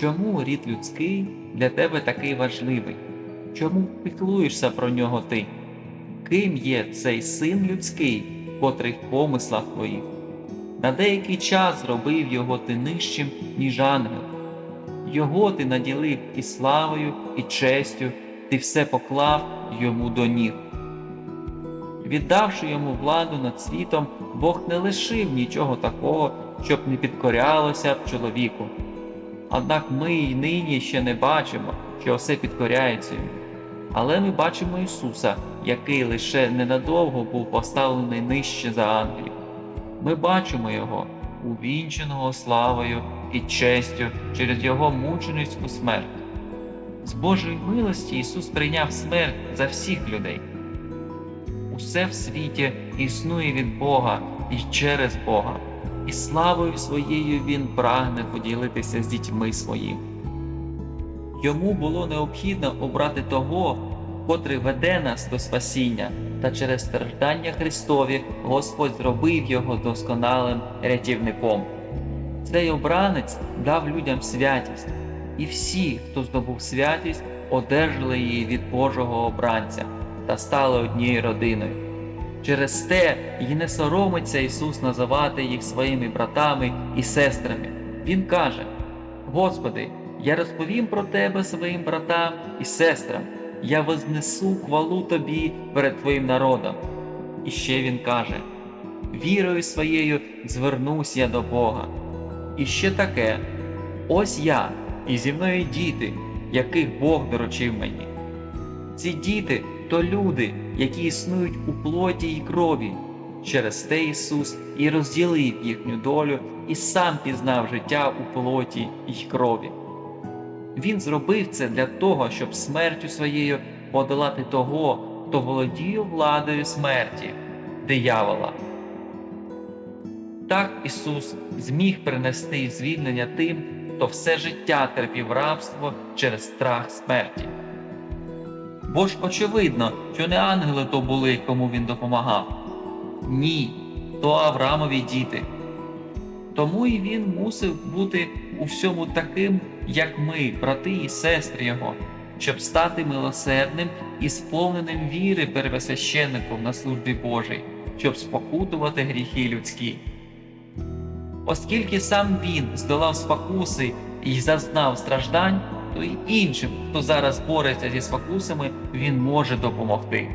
Чому рід людський для тебе такий важливий? Чому піклуєшся про нього ти? Ким є цей син людський, котрий в помислах твоїх? На деякий час зробив його ти нижчим, ніж ангел. Його ти наділив і славою, і честю, ти все поклав йому до ніг. Віддавши йому владу над світом, Бог не лишив нічого такого, щоб не підкорялося б чоловіку. Однак ми й нині ще не бачимо, що все підкоряється йому. Але ми бачимо Ісуса, який лише ненадовго був поставлений нижче за ангелів. Ми бачимо Його, увінченого славою і честю через Його мученицьку смерть. З Божої милості Ісус прийняв смерть за всіх людей. Усе в світі існує від Бога і через Бога, і славою своєю Він прагне поділитися з дітьми своїм. Йому було необхідно обрати того, котрий веде нас до спасіння, та через страждання Христові Господь зробив його досконалим рятівником. Цей обранець дав людям святість, і всі, хто здобув святість, одержали її від Божого обранця та стали однією родиною. Через те й не соромиться Ісус називати їх своїми братами і сестрами. Він каже: Господи, я розповім про Тебе своїм братам і сестрам, я вознесу хвалу Тобі перед Твоїм народом. І ще Він каже: Вірою своєю звернусь я до Бога. І ще таке: ось я, і зі мною діти, яких Бог доручив мені. Ці діти то люди, які існують у плоті і крові. Через те Ісус і розділив їхню долю і сам пізнав життя у плоті й крові. Він зробив це для того, щоб смертю своєю подолати того, хто володіє владою смерті, диявола. Так Ісус зміг принести звільнення тим, хто все життя терпів рабство через страх смерті. Бо ж очевидно, що не ангели то були, кому він допомагав. Ні, то Авраамові діти. Тому і він мусив бути у всьому таким, як ми, брати і сестри його, щоб стати милосердним і сповненим віри первосвященником на службі Божій, щоб спокутувати гріхи людські. Оскільки сам він здолав спокуси і зазнав страждань, то й іншим, хто зараз бореться зі спокусами, він може допомогти.